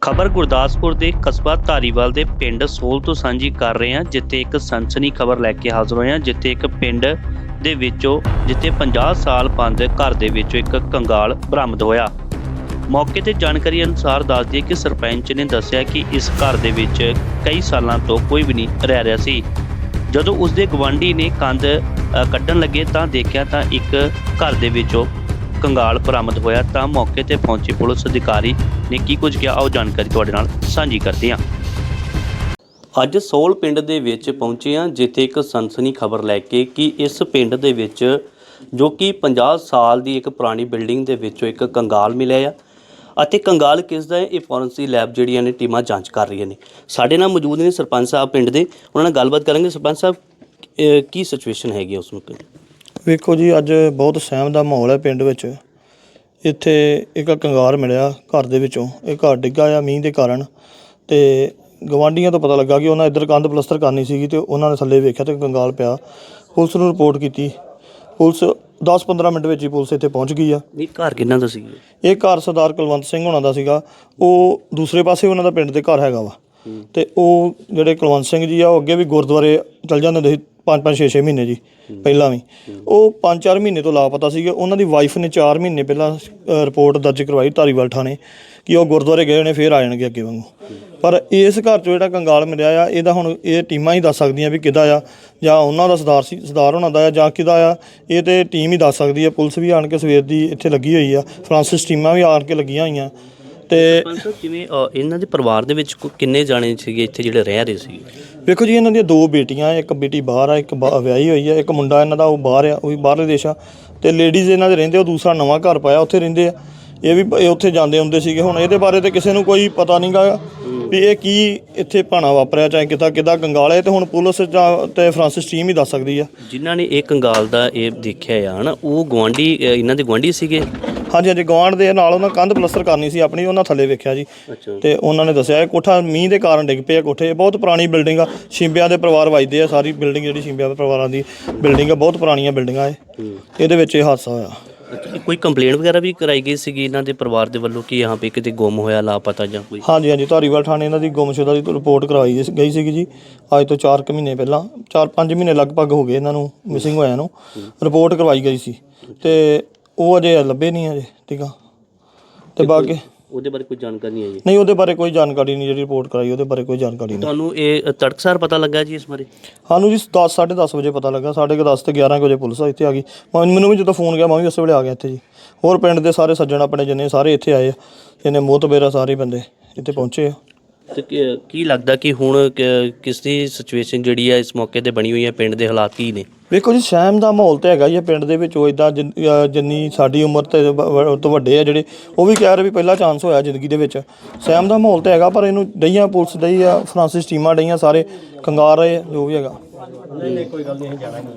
ਖਬਰ ਗੁਰਦਾਸਪੁਰ ਦੇ ਕਸਬਾ ਧਾਰੀਵਾਲ ਦੇ ਪਿੰਡ ਸੋਲ ਤੋਂ ਸਾਂਝੀ ਕਰ ਰਹੇ ਹਾਂ, ਜਿੱਥੇ ਇੱਕ ਸਨਸਨੀ ਖਬਰ ਲੈ ਕੇ ਹਾਜ਼ਰ ਹੋਏ ਹਾਂ, ਜਿੱਥੇ ਇੱਕ ਪਿੰਡ ਦੇ ਵਿੱਚੋਂ, ਜਿੱਥੇ 50 ਸਾਲ ਬੰਦ ਘਰ ਦੇ ਵਿੱਚੋਂ ਇੱਕ ਕੰਗਾਲ ਬਰਾਮਦ ਹੋਇਆ। ਮੌਕੇ ਤੇ ਜਾਣਕਾਰੀ ਅਨੁਸਾਰ ਦੱਸ ਦਈਏ ਕਿ ਸਰਪੰਚ ਨੇ ਦੱਸਿਆ ਕਿ ਇਸ ਘਰ ਦੇ ਵਿੱਚ ਕਈ ਸਾਲਾਂ ਤੋਂ ਕੋਈ ਵੀ ਨਹੀਂ ਰਹਿ ਰਿਹਾ ਸੀ। ਜਦੋਂ ਉਸ ਦੇ ਗਵਾਂਢੀ ਨੇ ਕੰਧ ਕੱਢਣ ਲੱਗੇ ਤਾਂ ਦੇਖਿਆ ਤਾਂ ਇੱਕ ਘਰ ਦੇ ਵਿੱਚੋਂ ਕੰਗਾਲ ਬਰਾਮਦ ਹੋਇਆ ਤਾਂ ਮੌਕੇ ਤੇ ਪਹੁੰਚੇ ਪੁਲਿਸ ਅਧਿਕਾਰੀ ਨੇ ਕੀ ਕੁਝ ਕਿਹਾ ਉਹ ਜਾਣਕਾਰੀ ਤੁਹਾਡੇ ਨਾਲ ਸਾਂਝੀ ਕਰਦੇ ਹਾਂ। ਅੱਜ ਸੋਲ ਪਿੰਡ ਦੇ ਵਿੱਚ ਪਹੁੰਚੇ ਹਾਂ, ਜਿੱਥੇ ਇੱਕ ਸਨਸਨੀ ਖਬਰ ਲੈ ਕੇ ਕਿ ਇਸ ਪਿੰਡ ਦੇ ਵਿੱਚ ਜੋ ਕਿ 50 ਸਾਲ ਦੀ ਇੱਕ ਪੁਰਾਣੀ ਬਿਲਡਿੰਗ ਦੇ ਵਿੱਚੋਂ ਇੱਕ ਕੰਗਾਲ ਮਿਲਿਆ ਆ ਅਤੇ ਕੰਗਾਲ ਕਿਸ ਦਾ ਹੈ? ਇਹ ਫੋਰੈਂਸਿਕ ਲੈਬ ਜਿਹੜੀਆਂ ਨੇ ਟੀਮਾਂ ਜਾਂਚ ਕਰ ਰਹੀਆਂ ਨੇ। ਸਾਡੇ ਨਾਲ ਮੌਜੂਦ ਨੇ ਸਰਪੰਚ ਸਾਹਿਬ ਪਿੰਡ ਦੇ, ਉਹਨਾਂ ਨਾਲ ਗੱਲਬਾਤ ਕਰਾਂਗੇ। ਸਰਪੰਚ ਸਾਹਿਬ ਕੀ ਸਿਚੁਏਸ਼ਨ ਹੈਗੀ ਉਸ ਨੂੰ ਵੇਖੋ ਜੀ ਅੱਜ ਬਹੁਤ ਸਹਿਮ ਦਾ ਮਾਹੌਲ ਹੈ ਪਿੰਡ ਵਿੱਚ। ਇੱਥੇ ਇੱਕ ਕੰਗਾਰ ਮਿਲਿਆ ਘਰ ਦੇ ਵਿੱਚੋਂ। ਇਹ ਘਰ ਡਿੱਗਾ ਆ ਮੀਂਹ ਦੇ ਕਾਰਨ। ਤੇ ਗਵਾਂਢੀਆਂ ਤੋਂ ਪਤਾ ਲੱਗਾ ਕਿ ਉਹਨਾਂ ਇੱਧਰ ਕੰਧ ਪਲਸਤਰ ਕਰਨੀ ਸੀਗੀ ਤੇ ਉਹਨਾਂ ਨੇ ਥੱਲੇ ਵੇਖਿਆ ਤੇ ਕੰਗਾਲ ਪਿਆ। ਪੁਲਿਸ ਨੂੰ ਰਿਪੋਰਟ ਕੀਤੀ। ਪੁਲਿਸ 10-15 ਮਿੰਟ ਵਿੱਚ ਹੀ ਪੁਲਿਸ ਇੱਥੇ ਪਹੁੰਚ ਗਈ ਆ। ਨਹੀਂ ਘਰ ਕਿੰਨਾ ਦਾ ਸੀ ਇਹ ਘਰ ਸਰਦਾਰ ਕੁਲਵੰਤ ਸਿੰਘ ਹੋਣਾ ਦਾ ਸੀਗਾ। ਉਹ ਦੂਸਰੇ ਪਾਸੇ ਉਹਨਾਂ ਦਾ ਪਿੰਡ ਦੇ ਘਰ ਹੈਗਾ ਵਾ। ਤੇ ਉਹ ਜਿਹੜੇ ਕੁਲਵੰਤ ਸਿੰਘ ਜੀ ਆ ਉਹ ਅੱਗੇ ਵੀ ਗੁਰਦੁਆਰੇ ਚਲ ਜਾਂਦੇ ਹੁੰਦੇ ਸੀ। 5-5 6-6 ਮਹੀਨੇ ਜੀ, ਪਹਿਲਾਂ ਵੀ। ਉਹ 5-4 ਮਹੀਨੇ ਤੋਂ ਲਾਪਤਾ ਸੀਗੇ ਉਹਨਾਂ ਦੀ ਵਾਈਫ ਨੇ 4 ਮਹੀਨੇ ਪਹਿਲਾਂ ਰਿਪੋਰਟ ਦਰਜ ਕਰਵਾਈ ਧਾਰੀਵਾਲ ਥਾਣੇ ਕਿ ਉਹ ਗੁਰਦੁਆਰੇ ਗਏ ਨੇ ਫੇਰ ਆ ਜਾਣਗੇ ਅੱਗੇ ਵਾਂਗੂ। ਪਰ ਇਸ ਘਰ ਚੋਂ ਜਿਹੜਾ ਕੰਗਾਲ ਮਿਲਿਆ ਆ, ਇਹਦਾ ਹੁਣ ਇਹ ਟੀਮਾਂ ਹੀ ਦੱਸ ਸਕਦੀਆਂ ਵੀ ਕਿੱਦਾਂ ਆ, ਜਾਂ ਉਹਨਾਂ ਦਾ ਸਰਦਾਰ ਸੀ, ਸਰਦਾਰ ਉਹਨਾਂ ਦਾ ਆ, ਜਾਂ ਕਿਹਦਾ ਆ, ਇਹ ਤੇ ਟੀਮ ਹੀ ਦੱਸ ਸਕਦੀ ਹੈ ਪੁਲਿਸ ਵੀ ਆਣ ਕੇ ਸਵੇਰ ਦੀ ਇੱਥੇ ਲੱਗੀ ਹੋਈ ਆ, ਫਰਾਂਸਿਸ ਟੀਮਾਂ ਵੀ ਆਣ ਕੇ ਲੱਗੀਆਂ ਹੋਈਆਂ। ਤੇ ਸਰਪੰਚ ਜਿਵੇਂ ਇਹਨਾਂ ਦੇ ਪਰਿਵਾਰ ਦੇ ਵਿੱਚ ਕੋ- ਕਿੰਨੇ ਜਾਣੇ ਸੀਗੇ ਇੱਥੇ ਜਿਹੜੇ ਰਹਿ ਰਹੇ ਸੀ ਵੇਖੋ ਜੀ ਇਹਨਾਂ ਦੀਆਂ ਦੋ ਬੇਟੀਆਂ ਇੱਕ ਬੇਟੀ ਬਾਹਰ ਆ ਇੱਕ ਬਾ- ਵਿਆਹੀ ਹੋਈ ਆ ਇੱਕ ਮੁੰਡਾ ਇਹਨਾਂ ਦਾ ਉਹ ਬਾਹਰ ਆ ਉਹ ਵੀ ਬਾਹਰਲੇ ਦੇਸ਼। ਆ ਤੇ ਲੇਡੀਜ਼ ਇਹਨਾਂ ਦੇ ਰਹਿੰਦੇ ਉਹ ਦੂਸਰਾ ਨਵਾਂ ਘਰ ਪਾਇਆ ਉੱਥੇ ਰਹਿੰਦੇ ਆ। ਇਹ ਵੀ ਇਹ ਉੱਥੇ ਜਾਂਦੇ ਹੁੰਦੇ ਸੀਗੇ। ਹੁਣ ਇਹਦੇ ਬਾਰੇ ਤੇ ਕਿਸੇ ਨੂੰ ਕੋਈ ਪਤਾ ਨਹੀਂਗਾ ਵੀ ਇਹ ਕੀ ਇੱਥੇ ਭਾਣਾ ਵਾਪਰਿਆ ਚਾਹੇ ਕਿੱਦਾਂ ਕਿੱਦਾਂ ਕੰਗਾਲ ਹੈ ਤੇ ਹੁਣ ਪੁਲਿਸ ਜਾਂ ਤੇ ਫਰਾਂਸਿਸ ਟੀਮ ਹੀ ਦੱਸ ਸਕਦੀ ਆ। ਜਿਨ੍ਹਾਂ ਨੇ ਇਹ ਕੰਗਾਲ ਦਾ ਇਹ ਦੇਖਿਆ ਆ ਹਨਾ ਉਹ ਗਵਾਂਢੀ ਅਹ, ਇਹਨਾਂ ਦੇ ਗਵਾਂਢੀ ਸੀਗੇ? ਹਾਂਜੀ ਹਾਂਜੀ ਗਵਾਂਡ ਦੇ ਨਾਲ ਉਹਨਾਂ ਕੰਧ ਪਲਸਤਰ ਕਰਨੀ ਸੀ ਆਪਣੀ ਉਹਨਾਂ ਥੱਲੇ ਵੇਖਿਆ ਜੀ। ਅੱਛਾ। ਤੇ ਉਹਨਾਂ ਨੇ ਦੱਸਿਆ ਇਹ ਕੋਠਾ ਮੀਂਹ ਦੇ ਕਾਰਨ ਡਿੱਗ ਪਿਆ ਕੋਠੇ ਇਹ ਬਹੁਤ ਪੁਰਾਣੀ ਬਿਲਡਿੰਗ ਆ ਸ਼ਿੰਬਿਆਂ ਦੇ ਪਰਿਵਾਰ ਵਜਦੇ ਆ ਸਾਰੀ ਬਿਲਡਿੰਗ ਜਿਹੜੀ ਸ਼ਿੰਬਿਆਂ ਦੇ ਪਰਿਵਾਰਾਂ ਦੀ ਬਿਲਡਿੰਗ ਆ ਬਹੁਤ ਪੁਰਾਣੀਆਂ ਬਿਲਡਿੰਗਾਂ ਇਹ। ਇਹਦੇ ਵਿੱਚ ਇਹ ਹਾਦਸਾ ਹੋਇਆ। ਕੋਈ ਕੰਪਲੇਂਟ ਵਗੈਰਾ ਵੀ ਕਰਾਈ ਗਈ ਸੀਗੀ ਇਹਨਾਂ ਦੇ ਪਰਿਵਾਰ ਦੇ ਵੱਲੋਂ ਕਿ ਯਹਾਂ ਪੇ ਕਿਤੇ ਗੁੰਮ ਹੋਇਆ ਲਾਪਤਾ ਜਾਂ ਕੋਈ? ਹਾਂਜੀ ਹਾਂਜੀ ਧਾਰੀਵਾਲ ਥਾਣੇ ਇਹਨਾਂ ਦੀ ਗੁੰਮਸ਼ੁਦਾ ਦੀ ਰਿਪੋਰਟ ਕਰਵਾਈ ਗਈ- ਸੀਗੀ ਜੀ ਅੱਜ ਤੋਂ 4 ਮਹੀਨੇ ਪਹਿਲਾਂ 4-5 ਮਹੀਨੇ ਲਗਭਗ ਹੋ ਗਏ ਇਹਨਾਂ ਨੂੰ ਮਿਸਿੰਗ ਹੋਇਆ ਨੂੰ ਰਿਪੋਰਟ ਕਰਵਾਈ ਗਈ ਸੀ। ਤੇ ਉਹ ਅਜੇ ਲੱਭੇ ਨਹੀਂ ਅਜੇ ਠੀਕ ਆ। ਤੇ ਬਾਕੀ ਉਹਦੇ ਬਾਰੇ ਕੋਈ ਜਾਣਕਾਰੀ ਨਹੀਂ ਆਈ ਨਹੀਂ ਉਹਦੇ ਬਾਰੇ ਕੋਈ ਜਾਣਕਾਰੀ ਨਹੀਂ ਜਿਹੜੀ ਰਿਪੋਰਟ ਕਰਾਈ ਉਹਦੇ ਬਾਰੇ ਕੋਈ ਜਾਣਕਾਰੀ ਨਹੀਂ। ਤੁਹਾਨੂੰ ਇਹ ਤੜਕਸਾਰ ਪਤਾ ਲੱਗਾ ਜੀ ਇਸ ਬਾਰੇ? ਸਾਨੂੰ ਜੀ 10 10:30 ਵਜੇ ਪਤਾ ਲੱਗਾ ਸਾਢੇ ਕੁ ਦਸ ਤੇ 11 ਕੁ ਵਜੇ ਪੁਲਿਸ ਇੱਥੇ ਆ ਗਈ। ਮੈਂ- ਮੈਨੂੰ ਵੀ ਜਦੋਂ ਫੋਨ ਗਿਆ ਮੈਂ ਵੀ ਉਸੇ ਵੇਲੇ ਆ ਗਿਆ ਇੱਥੇ ਜੀ। ਹੋਰ ਪਿੰਡ ਦੇ ਸਾਰੇ ਸੱਜਣ ਆਪਣੇ ਜਿੰਨੇ ਸਾਰੇ ਇੱਥੇ ਆਏ ਆ ਇਹਨੇ ਮੋਤਬੇਰਾ ਸਾਰੇ ਬੰਦੇ ਇੱਥੇ ਪਹੁੰਚੇ ਆ। ਤੇ ਕੀ- ਕੀ ਲੱਗਦਾ ਕਿ ਹੁਣ ਕ- ਕਿਸ ਦੀ ਸਿਚੁਏਸ਼ਨ ਜਿਹੜੀ ਹੈ ਇਸ ਮੌਕੇ ਤੇ ਬਣੀ ਹੋਈ ਹੈ ਪਿੰਡ ਦੇ ਹਾਲਾਤ ਕੀ ਨੇ? ਵੇਖੋ ਜੀ ਸਹਿਮ ਦਾ ਮਾਹੌਲ ਤੇ ਹੈਗਾ ਹੀ ਪਿੰਡ ਦੇ ਵਿੱਚ ਉਹ ਇਦਾਂ ਜਿੰਨੀ ਸਾਡੀ ਉਮਰ ਤੇ ਵ- ਵ- ਤੋਂ ਵੱਡੇ ਆ ਜਿਹੜੇ ਉਹ ਵੀ ਕਹਿ ਰਹੇ ਵੀ ਪਹਿਲਾ ਚਾਂਸ ਹੋਇਆ ਜ਼ਿੰਦਗੀ ਦੇ ਵਿੱਚ। ਸਹਿਮ ਦਾ ਮਾਹੌਲ ਤੇ ਹੈਗਾ ਪਰ ਇਹਨੂੰ ਡਈਆਂ ਪੁਲਿਸ ਡਈ ਆ ਫਰਾਂਸਿਸ ਟੀਮਾਂ ਡਈਆਂ ਸਾਰੇ ਕੰਗਾਰ ਰਹੇ ਆ, ਜੋ ਵੀ ਹੈਗਾ।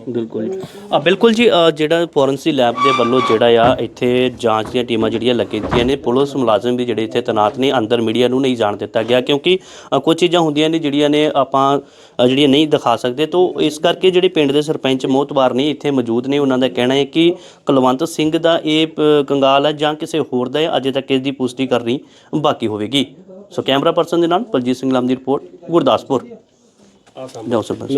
ਬਿਲਕੁਲ ਆ ਬਿਲਕੁਲ ਜੀ ਅ, ਜਿਹੜਾ ਫੋਰੈਂਸੀ ਲੈਬ ਦੇ ਵੱਲੋਂ ਜਿਹੜਾ ਆ ਇੱਥੇ ਜਾਂਚ ਦੀਆਂ ਟੀਮਾਂ ਜਿਹੜੀਆਂ ਲੱਗੀਆਂ ਨੇ ਪੁਲਿਸ ਮੁਲਾਜ਼ਮ ਵੀ ਜਿਹੜੇ ਇੱਥੇ ਤੈਨਾਤ ਨੇ ਅੰਦਰ ਮੀਡੀਆ ਨੂੰ ਨਹੀਂ ਜਾਣ ਦਿੱਤਾ ਗਿਆ ਕਿਉਂਕਿ ਅ, ਕੁਝ ਚੀਜ਼ਾਂ ਹੁੰਦੀਆਂ ਨੇ ਜਿਹੜੀਆਂ ਨੇ ਆਪਾਂ ਅ, ਜਿਹੜੀਆਂ ਨਹੀਂ ਦਿਖਾ ਸਕਦੇ ਤੋਂ ਇਸ ਕਰਕੇ ਜਿਹੜੇ ਪਿੰਡ ਦੇ ਸਰਪੰਚ ਮੋਹਤਬਾਰ ਨੇ ਇੱਥੇ ਮੌਜੂਦ ਨੇ ਉਹਨਾਂ ਦਾ ਕਹਿਣਾ ਹੈ ਕਿ ਕੁਲਵੰਤ ਸਿੰਘ ਦਾ ਇਹ ਪ- ਕੰਗਾਲ ਹੈ ਜਾਂ ਕਿਸੇ ਹੋਰ ਦਾ ਹੈ ਅਜੇ ਤੱਕ ਇਸ ਦੀ ਪੁਸ਼ਟੀ ਕਰਨੀ ਬਾਕੀ ਹੋਵੇਗੀ। ਸੋ ਕੈਮਰਾ ਪਰਸਨ ਦੇ ਨਾਲ ਬਲਜੀਤ ਸਿੰਘ ਲਾਮ ਦੀ ਰਿਪੋਰਟ ਗੁਰਦਾਸਪੁਰ। ਜਾਓ ਸਰਪੰਚ